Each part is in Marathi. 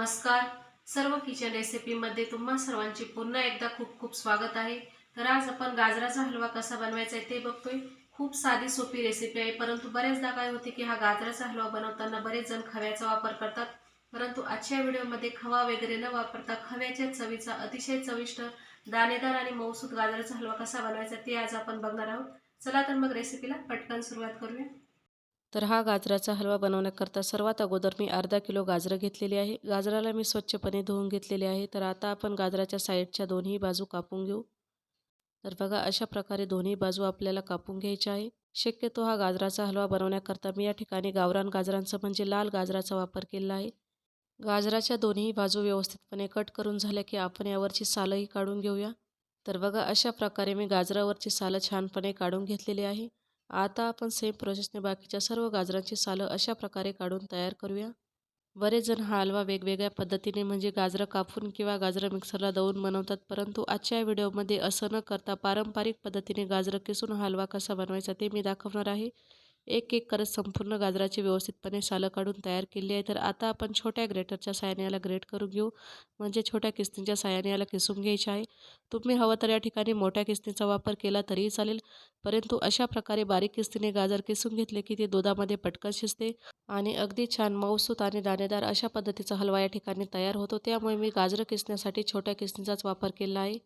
नमस्कार. सर्व किचन रेसिपीमध्ये तुम्हा सर्वांची पुन्हा एकदा खूप खूप स्वागत आहे. तर आज आपण गाजराचा हलवा कसा बनवायचा आहे ते बघतोय. खूप साधी सोपी रेसिपी आहे परंतु बरेचदा काय होते की हा गाजराचा हलवा बनवताना बरेच जण खव्याचा वापर करतात. परंतु आजच्या व्हिडिओमध्ये खवा वगैरे न वापरता खव्याच्या चवीचा अतिशय चविष्ट दाणेदार आणि मौसूद गाजराचा हलवा कसा बनवायचा ते आज आपण बघणार आहोत. चला तर मग रेसिपीला पटकन सुरुवात करूया. तर हा गाजराचा हलवा बनवण्याकरता सर्वात अगोदर मी अर्धा किलो गाजरं घेतलेली आहे. गाजराला मी स्वच्छपणे धुवून घेतलेले आहे. तर आता आपण गाजराच्या साईडच्या दोन्ही बाजू कापून घेऊ. तर बघा अशा प्रकारे दोन्ही बाजू आपल्याला कापून घ्यायच्या आहे. शक्यतो हा गाजराचा हलवा बनवण्याकरता मी या ठिकाणी गावरान गाजरांचं म्हणजे लाल गाजराचा वापर केला आहे. गाजराच्या दोन्ही बाजू व्यवस्थितपणे कट करून झाल्या की आपण यावरची सालंही काढून घेऊया. तर बघा अशा प्रकारे मी गाजरावरची सालं छानपणे काढून घेतलेली आहे. आता आपण सेम प्रोसेसने बाकीच्या सर्व गाजरांची सालं अशा प्रकारे काढून तयार करूया. बरेच जण हा हलवा वेगवेगळ्या पद्धतीने म्हणजे गाजरं कापून किंवा गाजरं मिक्सरला दळून बनवतात परंतु आजच्या व्हिडिओमध्ये असं न करता पारंपरिक पद्धतीने गाजरं किसून हलवा कसा बनवायचा ते मी दाखवणार आहे. एक एक करत संपूर्ण गाजराची व्यवस्थितपणे सालं काढून तयार केली आहे. तर आता आपण छोट्या ग्रेटरच्या साहाय्याने याला ग्रेट करून घेऊ. म्हणजे छोट्या किस्तींच्या साहाय्याने याला किसून घ्यायचे आहे. तुम्ही हवं तर या ठिकाणी मोठ्या किस्तींचा वापर केला तरीही चालेल. परंतु अशा प्रकारे बारीक किस्तीने गाजर किसून घेतले की ते दुधामध्ये पटकन शिजते आणि अगदी छान मऊसूत आणि दाणेदार अशा पद्धतीचा हलवा या ठिकाणी तयार होतो. त्यामुळे मी गाजरं किसण्यासाठी छोट्या किस्तींचाच वापर केला आहे.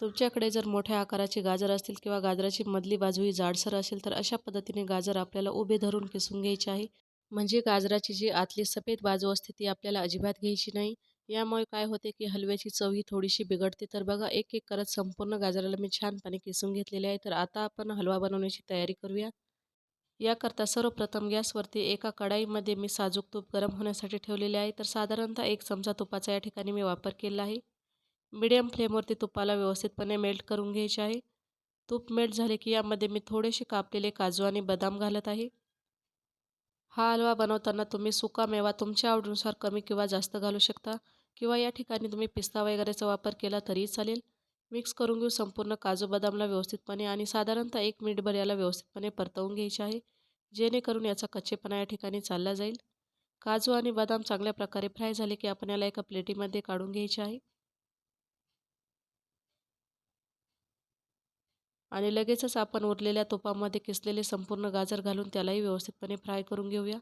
तुमच्याकडे जर मोठ्या आकाराची गाजर असतील किंवा गाजराची मधली बाजू ही जाडसर असेल तर अशा पद्धतीने गाजर आपल्याला उभे धरून किसून घ्यायची आहे. म्हणजे गाजराची जी आतली सफेद बाजू असते ती आपल्याला अजिबात घ्यायची नाही. यामुळे काय होते की हलव्याची चव ही थोडीशी बिघडते. तर बघा एक एक करत संपूर्ण गाजराला मी छानपणे किसून घेतलेले आहे. तर आता आपण हलवा बनवण्याची तयारी करूया. याकरता सर्वप्रथम गॅसवरती एका कढाईमध्ये मी साजूक तूप गरम होण्यासाठी ठेवलेले आहे. तर साधारणतः एक चमचा तुपाचा या ठिकाणी मी वापर केला आहे. मीडियम फ्लेमवरती तुपाला व्यवस्थितपणे मेल्ट करून घ्यायचे आहे. तूप मेल्ट झाले की यामध्ये मी थोडेसे कापलेले काजू आणि बदाम घालत आहे. हा हलवा बनवताना तुम्ही सुका मेवा तुमच्या आवडीनुसार कमी किंवा जास्त घालू शकता किंवा या ठिकाणी तुम्ही पिस्ता वगैरेचा वापर केला तरीही चालेल. मिक्स करून घेऊ संपूर्ण काजू बदामला व्यवस्थितपणे आणि साधारणतः एक मिनिटभर याला व्यवस्थितपणे परतवून घ्यायचे आहे. जेणेकरून याचा कच्चेपणा या ठिकाणी चालला जाईल. काजू आणि बदाम चांगल्या प्रकारे फ्राय झाले की आपण याला एका प्लेटीमध्ये काढून घ्यायचे आहे. आणि लगेचच आपण उरलेल्या तुपामध्ये किसलेले संपूर्ण गाजर घालून त्यालाही व्यवस्थितपणे फ्राय करून घेऊया.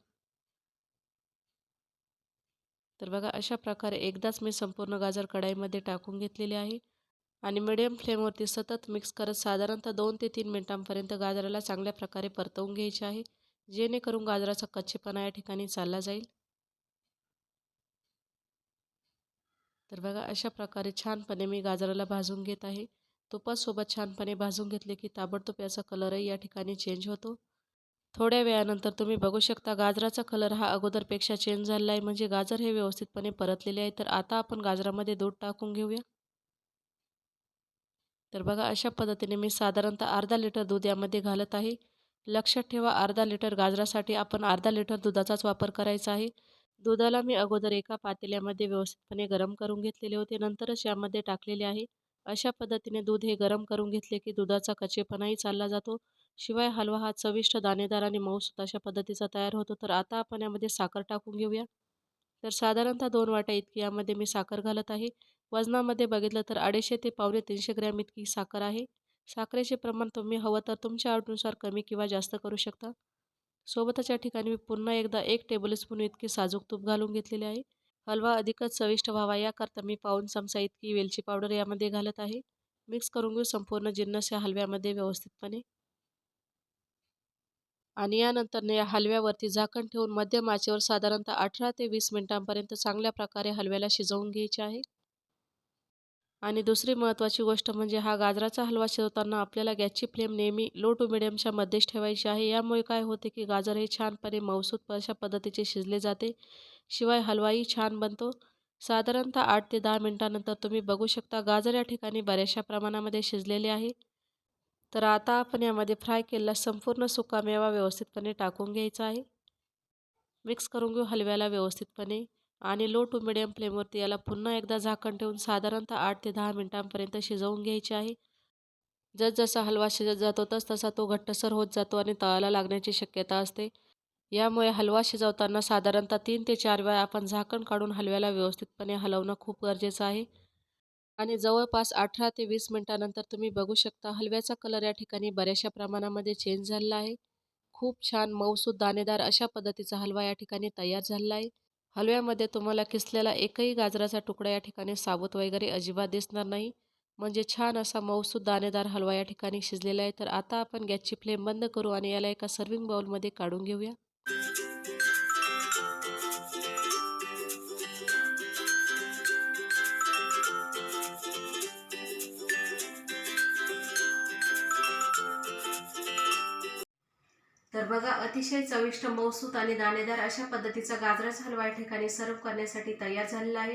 तर बघा अशा प्रकारे एकदाच मी संपूर्ण गाजर कढाईमध्ये टाकून घेतलेले आहे. आणि मिडियम फ्लेमवरती सतत मिक्स करत साधारणतः दोन ते तीन मिनटांपर्यंत गाजराला चांगल्या प्रकारे परतवून घ्यायचे आहे जेणेकरून गाजराचा कच्चेपणा या ठिकाणी चालला जाईल. तर बघा अशा प्रकारे छानपणे मी गाजराला भाजून घेत आहे. तुपासोबत छानपणे भाजून घेतले की ताबडतोब याचा कलरही या ठिकाणी चेंज होतो. थोड्या वेळानंतर तुम्ही बघू शकता गाजराचा कलर हा अगोदरपेक्षा चेंज झालेला आहे म्हणजे गाजर हे व्यवस्थितपणे परतलेले आहे. तर आता आपण गाजरामध्ये दूध टाकून घेऊया. तर बघा अशा पद्धतीने मी साधारणतः अर्धा लिटर दूध यामध्ये घालत आहे. लक्षात ठेवा अर्धा लिटर गाजरासाठी आपण अर्धा लिटर दुधाचाच वापर करायचा आहे. दुधाला मी अगोदर एका पातेल्यामध्ये व्यवस्थितपणे गरम करून घेतलेले होते. नंतरच यामध्ये टाकलेले आहे. अशा पद्धतीने दूध हे गरम करून घेतले की दुधाचा कच्चेपणाही चालला जातो. शिवाय हलवा हा चविष्ट दाणेदार आणि मऊसूत अशा पद्धतीचा तयार होतो. तर आता आपण यामध्ये साखर टाकून घेऊया. तर साधारणतः दोन वाट्या इतकी यामध्ये मी साखर घालत आहे. वजनामध्ये बघितलं तर अडीचशे ते पावणे तीनशे ग्रॅम इतकी साखर आहे. साखरेचे प्रमाण तुम्ही हवं तर तुमच्या आवडीनुसार कमी किंवा जास्त करू शकता. सोबतच या ठिकाणी मी पुन्हा एकदा एक टेबलस्पून इतकी साजूक तूप घालून घेतलेले आहे. हलवा अधिकच चविष्ट व्हावा याकरता मी पाऊन चमचा इतकी वेलची पावडर यामध्ये घालत आहे. मिक्स करून घेऊ संपूर्ण जिन्नस या हलव्यामध्ये व्यवस्थितपणे. आणि यानंतर या हलव्यावरती झाकण ठेवून मध्यम आचेवर साधारणतः अठरा ते वीस मिनिटांपर्यंत चांगल्या प्रकारे हलव्याला शिजवून घ्यायचे आहे. आणि दुसरी महत्त्वाची गोष्ट म्हणजे हा गाजराचा हलवा शिजवताना आपल्याला गॅसची फ्लेम नेहमी लो टू मिडियमच्या मध्येच ठेवायची आहे. यामुळे काय होते की गाजर हे छानपणे मौसूद अशा पद्धतीचे शिजले जाते. शिवाय हलवाही छान बनतो. साधारणतः आठ ते दहा मिनटानंतर तुम्ही बघू शकता गाजर या ठिकाणी बऱ्याचशा प्रमाणामध्ये शिजलेले आहे. तर आता आपण यामध्ये फ्राय केलेला संपूर्ण सुका मेवा व्यवस्थितपणे टाकून घ्यायचा आहे. मिक्स करून घेऊ हलव्याला व्यवस्थितपणे. आणि लो टू मिडियम फ्लेमवरती याला पुन्हा एकदा झाकण ठेवून साधारणतः आठ ते दहा मिनटांपर्यंत शिजवून घ्यायचे आहे. जसजसा हलवा शिजत जातो तस तसा तो घट्टसर होत जातो आणि तळाला लागण्याची शक्यता असते. यामुळे हलवा शिजवताना साधारणतः तीन ते चार वेळा आपण झाकण काढून हलव्याला व्यवस्थितपणे हलवणं खूप गरजेचं आहे. आणि जवळपास अठरा ते वीस मिनटानंतर तुम्ही बघू शकता हलव्याचा कलर या ठिकाणी बऱ्याचशा प्रमाणामध्ये चेंज झालेला आहे. खूप छान मऊसूद दाणेदार अशा पद्धतीचा हलवा या ठिकाणी तयार झालेला आहे. हलव्यामध्ये तुम्हाला किसलेला एकही गाजराचा तुकडा या ठिकाणी साबूत वगैरे अजिबात दिसणार नाही. म्हणजे छान असा मऊसूद दाणेदार हलवा या ठिकाणी शिजलेला आहे. तर आता आपण गॅसची फ्लेम बंद करू आणि याला एका सर्विंग बाउलमध्ये काढून घेऊया. तर बघा अतिशय चविष्ट मौसूत आणि दाणेदार अशा पद्धतीचा गाजराचा हलवा या ठिकाणी सर्व करण्यासाठी तयार झालेला आहे.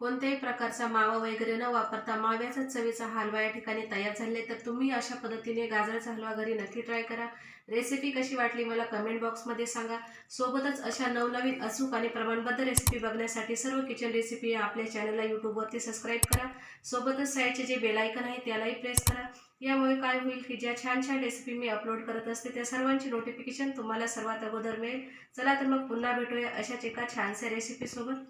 कोणत्याही प्रकारचा मावा वगैरे न वापरता माव्याचा चवीचा हलवा या ठिकाणी तयार झाले तर तुम्ही अशा पद्धतीने गाजराचा हलवा घरी नक्की ट्राय करा. रेसिपी कशी वाटली मला कमेंट बॉक्समध्ये सांगा. सोबतच अशा नवनवीन अचूक आणि प्रमाणबद्ध रेसिपी बघण्यासाठी सर्व किचन रेसिपी आपल्या चॅनलला यूट्यूबवरती सबस्क्राईब करा. सोबतच साईडचे जे बेलायकन आहे त्यालाही प्रेस करा. यामुळे काय होईल की ज्या छान छान रेसिपी मी अपलोड करत असते त्या सर्वांची नोटिफिकेशन तुम्हाला सर्वात अगोदर मिळेल. चला तर मग पुन्हा भेटूया अशाच एका छानशा रेसिपीसोबत